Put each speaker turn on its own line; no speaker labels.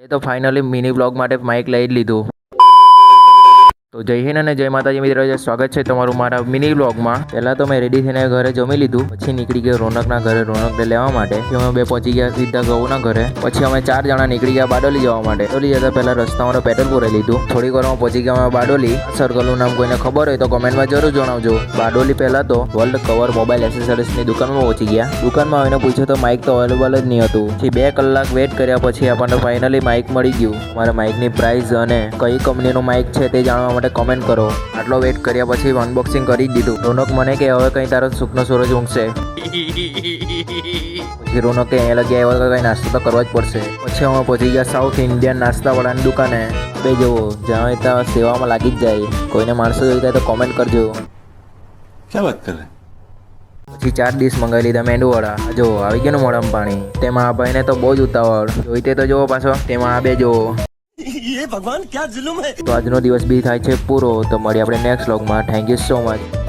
એ તો finally mini blog માટે Mike લઈ જ લીધું. તો જય હિન્દ અને જય માતાજી મિત્રો સ્વાગત છે તમારું મારા મિની બ્લોગમાં પહેલાં તો મેં રેડી થઈને ઘરે જમી લીધું, પછી નીકળી ગયો રોનકના ઘરે, રોનકને લેવા માટે. અમે બે પહોંચી ગયા સીધા ગૌના ઘરે. પછી અમે ચાર જણા નીકળી ગયા બારડોલી જવા માટે. બારડોલી જતા પહેલાં રસ્તામાં પેટ્રોલ પુરાઈ લીધું. થોડીક વારમાં પહોંચી ગયા અમે બારડોલી. સર્કલનું નામ કોઈને ખબર હોય તો કોમેન્ટમાં જરૂર જણાવજો. બારડોલી પહેલાં તો વર્લ્ડ કવર મોબાઈલ એસેસરીઝની દુકાનમાં પહોંચી ગયા. દુકાનમાં આવીને પૂછ્યું તો માઇક તો અવેલેબલ જ નહીં હતું. પછી બે કલાક વેટ કર્યા પછી આપણને ફાઇનલી માઇક મળી ગયું. મારા માઇકની પ્રાઇસ અને કઈ કંપનીનું માઇક છે તે જાણવા માટે માટે કોમેન્ટ કરો. આટલો વેટ કર્યા પછી અનબોક્સિંગ કરી જ દીધું. રોનક મને કે હવે કંઈ તારો સુખનો સૂરજ ઊંઘશે. પછી રોનકે અહીંયા લગ્યા એવા કંઈ નાસ્તો તો કરવા જ પડશે. પછી અમે પહોંચી ગયા સાઉથ ઇન્ડિયન નાસ્તાવાળાની દુકાને. બે જુઓ જ્યાં ત્યાં સેવામાં લાગી જ જાય. કોઈને માણસો જોઈ જાય તો કોમેન્ટ કરજો.
ક્યાં વાત કરે?
પછી ચાર ડીશ મંગાવી લીધા મેંડુવાળા જો આવી ગયું મોઢામાં પાણી. તેમાં આ ભાઈને તો બહુ જ ઉતાવળ. જોઈતે તો જોવો પાછો. તેમાં આ બે જોવો
ये भगवान क्या जुल्म है
તો આજનો દિવસ બી થાય છે પૂરો તો મળીએ આપણે નેક્સ્ટ વ્લોગમાં થેન્ક યુ સો મચ